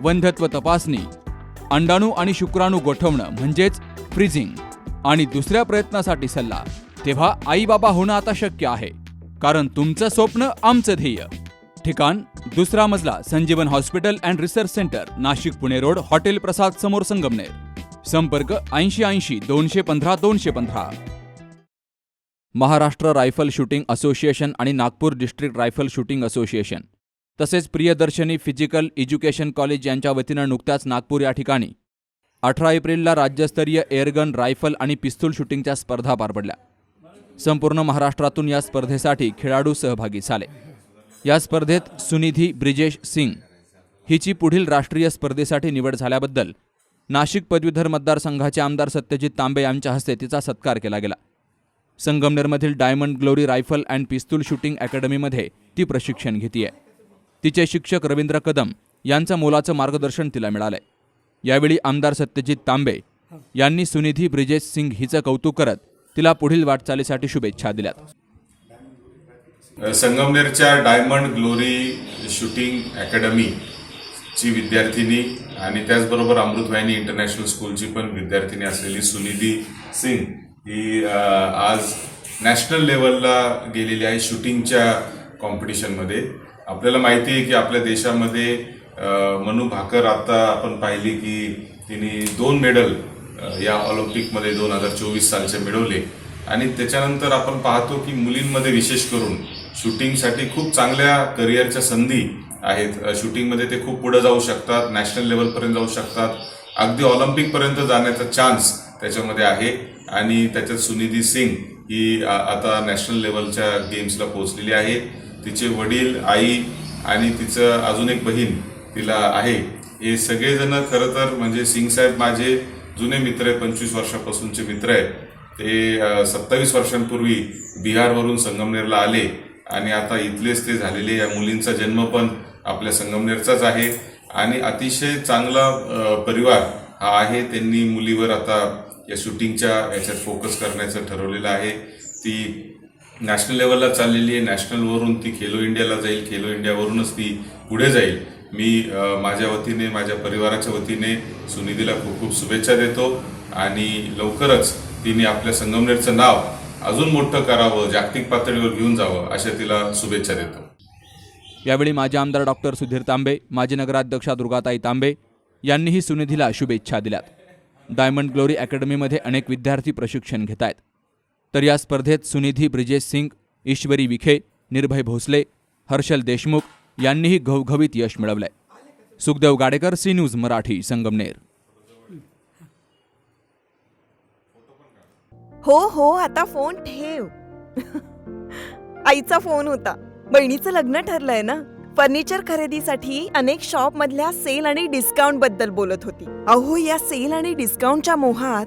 वंध्यत्व तपासणी अंडाणू आणि शुक्राणू गोठवणं म्हणजेच फ्रीजिंग आणि दुसऱ्या प्रयत्नासाठी सल्ला. तेव्हा आई बाबा होणं आता शक्य आहे कारण तुमचं स्वप्न आमचं ध्येय. ठिकाण दुसरा मजला Sanjeevan hospital and research centre Nashik Pune road hotel Prasad समोर संगमनेर. संपर्क ऐंशी ऐंशी दोनशे पंधरा दोनशे पंधरा. महाराष्ट्र रायफल शूटिंग असोसिएशन आणि Nagpur district rifle shooting association. तसेच प्रियदर्शनी फिजिकल एज्युकेशन कॉलेज यांच्या वतीनं नुकत्याच नागपूर या ठिकाणी अठरा एप्रिलला राज्यस्तरीय एअरगन रायफल आणि पिस्तूल शूटिंगच्या स्पर्धा पार पडल्या. संपूर्ण महाराष्ट्रातून या स्पर्धेसाठी खेळाडू सहभागी झाले. या स्पर्धेत सुनिधी ब्रिजेश सिंग हिची पुढील राष्ट्रीय स्पर्धेसाठी निवड झाल्याबद्दल नाशिक पदवीधर मतदारसंघाचे आमदार सत्यजित तांबे यांच्या हस्ते तिचा सत्कार केला गेला. संगमनेरमधील diamond glory rifle and pistol shooting अकॅडमीमध्ये ती प्रशिक्षण घेतीये. तिचे शिक्षक रवींद्र कदम यांचं मोलाचं मार्गदर्शन तिला मिळालंय. यावेळी आमदार सत्यजित तांबे यांनी सुनिधी ब्रिजेश सिंग हिचं कौतुक करत तिला पुढील वाटचालीसाठी शुभेच्छा दिल्यात. संगमनेरच्या डायमंड ग्लोरी शूटिंग अकॅडमी ची विद्यार्थिनी आणि त्याचबरोबर अमृतवाहिनी इंटरनॅशनल स्कूलची पण विद्यार्थिनी असलेली सुनिधी सिंग ही आज नॅशनल लेवलला गेलेली आहे शूटिंगच्या कॉम्पिटिशनमध्ये. आपल्याला माहिती आहे की आपल्या देशामध्ये मनू भाकर आता आपण पाहिली की तिने दोन मेडल या ऑलिम्पिकमध्ये दोन हजार चोवीस सालचे मिळवले. आणि त्याच्यानंतर आपण पाहतो की मुलींमध्ये विशेष करून शूटिंगसाठी खूप चांगल्या करिअरच्या संधी आहेत. शूटिंगमध्ये ते खूप पुढे जाऊ शकतात नॅशनल लेवलपर्यंत जाऊ शकतात. अगदी ऑलिम्पिकपर्यंत जाण्याचा चान्स त्याच्यामध्ये आहे. आणि त्याच्यात सुनिधी सिंग ही आता नॅशनल लेवलच्या गेम्सला पोहोचलेली आहे. तिचे वडील आई आणि तिचं अजून एक बहीण तिला आहे. हे सगळेजण खरं तर म्हणजे सिंग साहेब माझे जुने मित्र आहे पंचवीस वर्षापासूनचे मित्र आहे ते सत्तावीस वर्षांपूर्वी बिहारवरून संगमनेरला आले आणि आता इथलेच ते झालेले. या मुलींचा जन्म पण आपल्या संगमनेरचाच आहे. आणि अतिशय चांगला परिवार हा आहे. त्यांनी मुलीवर आता या शूटिंगच्या याच्यात फोकस करण्याचं ठरवलेलं आहे. ती नॅशनल लेवलला चाललेली आहे. नॅशनलवरून ती खेलो इंडियाला जाईल. खेलो इंडियावरूनच ती पुढे जाईल. मी माझ्या वतीने माझ्या परिवाराच्या वतीने सुनिधीला खूप खूप शुभेच्छा देतो. आणि लवकरच तिने आपल्या संगमनेरचं नाव अजून मोठं करावं जागतिक पातळीवर घेऊन जावं अशा तिला शुभेच्छा देतो. यावेळी माजी आमदार डॉक्टर सुधीर तांबे माजी नगराध्यक्षा दुर्गाताई तांबे यांनीही सुनिधीला शुभेच्छा दिल्यात. डायमंड ग्लोरी अकॅडमीमध्ये अनेक विद्यार्थी प्रशिक्षण घेत आहेत तर या स्पर्धेत सुनिधी ब्रिजेश सिंग ईश्वरी विखे निर्भय भोसले हर्षल देशमुख यांनीही घवघवीत यश मिळवलंय. Sukhdev Gadekar C news Marathi Sangamner. हो हो आता फोन ठेव. आईचा फोन होता. बहिणीचं लग्न ठरलंय ना? फर्निचर खरेदीसाठी अनेक शॉप मधल्या सेल आणि डिस्काउंटबद्दल बोलत होती. अहो या सेल आणि डिस्काउंटच्या मोहात